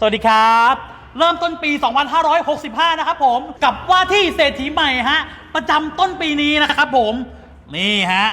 สวัสดีครับ เริ่มต้นปี 2565 นะครับผมกับว่าที่เศรษฐีใหม่ฮะ ประจำต้นปีนี้นะครับผม นี่ฮะ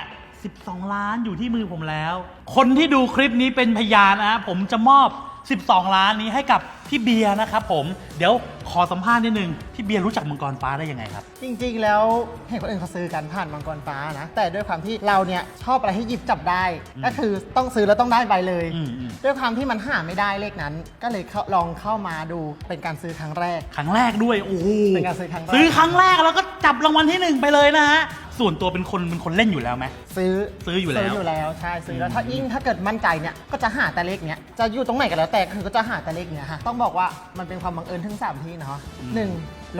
12 ล้านอยู่ที่มือผมแล้ว คนที่ดูคลิปนี้เป็นพยานนะผมจะมอบ 12 ล้านนี้ให้กับพี่เบียร์นะครับผมเดี๋ยวขอสัมภาษณ์นิดนึงพี่เบียร์รู้จักมังกรฟ้าได้ยังไงครับ จริงๆ แล้วเห็นคนอื่นเขาซื้อกันผ่านมังกรฟ้านะ แต่ด้วยความที่เราเนี่ยชอบอะไรให้หยิบจับได้อืมก็คือต้องซื้อแล้วต้องได้ใบเลย อืมอืม ด้วยความที่มันหาไม่ได้เลขนั้น ก็เลยเข้าลองเข้ามาดูเป็นการซื้อครั้งแรก ครั้งแรกด้วยโอ้โหเป็นการซื้อครั้งแรก ซื้อครั้งแรกแล้วก็จับรางวัลที่หนึ่งไปเลยนะฮะ ส่วนตัวเป็นคนเป็นคนเล่นอยู่แล้วไหม ซื้อซื้ออยู่แล้ว ซื้ออยู่แล้วใช่ซื้อแล้วอืมถ้ายิ่งถ้าเกิดมั่นใจเนี่ยก็จะหาแต่เลขเนี้ยจะอยู่ตรงไหนก็แล้วแต่คือก็จะหาแต่เลขเนี้ยฮะต้องบอกว่ามันเป็นความบังเอิญทั้งสามที่เนาะอืมหนึ่ง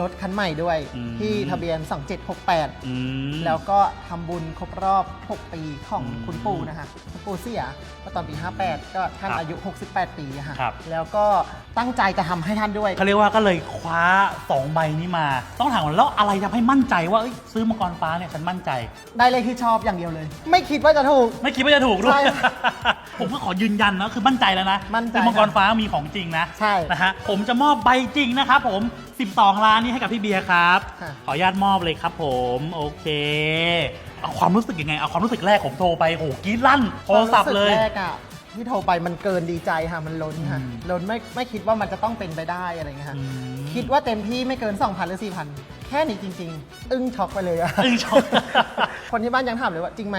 รถคันใหม่ด้วย อืม ที่ทะเบียน 2768 อืม แล้วก็ทำบุญครบรอบ 6 ปีของอืมคุณปู่นะฮะคุณปู่เสียเมื่อตอนปี 58 ก็ท่านครับอายุ 68 ปีอะฮะครับ แล้วก็ตั้งใจจะทำให้ท่านด้วย เขาเรียกว่าก็เลยคว้า2ใบนี้มา ต้องถามว่าแล้วอะไรทำให้มั่นใจว่าเอ้ยซื้อมังกรฟ้าเนี่ยฉันมั่นใจ ได้เลขที่ชอบอย่างเดียวเลย ไม่คิดว่าจะถูก ไม่คิดว่าจะถูกด้วย ใช่ผมก็ขอยืนยันนะคือมั่นใจแล้วนะมั่นใจคือมังกรฟ้ามีของจริงนะใช่ นะฮะผมจะมอบใบจริงนะครับผม 12 ล้านนี้ให้กับพี่เบียร์ครับ ค่ะ ขออนุญาตมอบเลยครับผม โอเค เอาความรู้สึกยังไง เอาความรู้สึกแรกผมโทรไปโอ้โหกรี๊ดลั่นโทรศัพท์เลย ความรู้สึกแรกอะที่โทรไปมันเกินดีใจค่ะมันล้นค่ะอืม ล้นไม่ไม่คิดว่ามันจะต้องเป็นไปได้อะไรเงี้ยค่ะอืม คิดว่าเต็มที่ไม่เกิน 2,000 หรือ 4,000 แค่นี้จริง ๆ อึ้งช็อกไปเลยอะ อึ้งช็อก คนที่บ้านยังถามเลยว่าจริงไหม